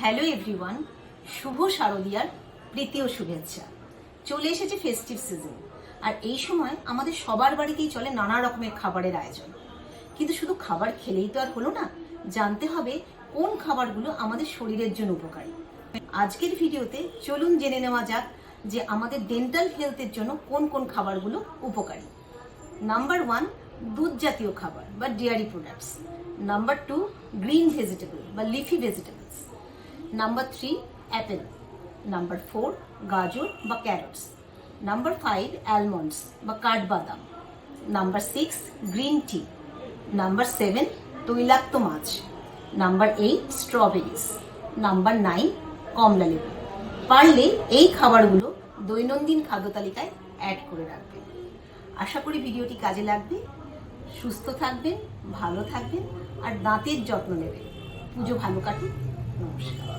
Hello everyone, শুভ শারদিয়ার প্রীতি ও শুভেচ্ছা। চলে এসেছে ফেস্টিভ সিজন আর এই সময় আমাদের সবার বাড়িতেই চলে নানা রকমের খাবারের আয়োজন। কিন্তু শুধু খাবার খেলেই তো আর হলো না, জানতে হবে কোন খাবারগুলো আমাদের শরীরের জন্য উপকারী। আজকের ভিডিওতে চলুন জেনে নেওয়া যাক যে আমাদের ডেন্টাল হেলথের জন্য কোন কোন খাবারগুলো উপকারী। নাম্বার ওয়ান দুধ জাতীয় খাবার বা dairy products number two green vegetable বা leafy vegetables number three apple number four গাজর বা ক্যারটস নাম্বার ফাইভ অ্যালমন্ডস বা কাঠবাদাম. Number six green tea number seven তৈলাক্ত মাছ. Number eight strawberries number nine কমলা লেবু। পারলে এই খাবারগুলো দৈনন্দিন খাদ্য তালিকায় অ্যাড করে রাখবেন আশা করি ভিডিওটি কাজে লাগবে। সুস্থ থাকবেন, ভালো থাকবেন, আর দাঁতের যত্ন নেবেন। পুজো ভালো কাটুক। নমস্কার।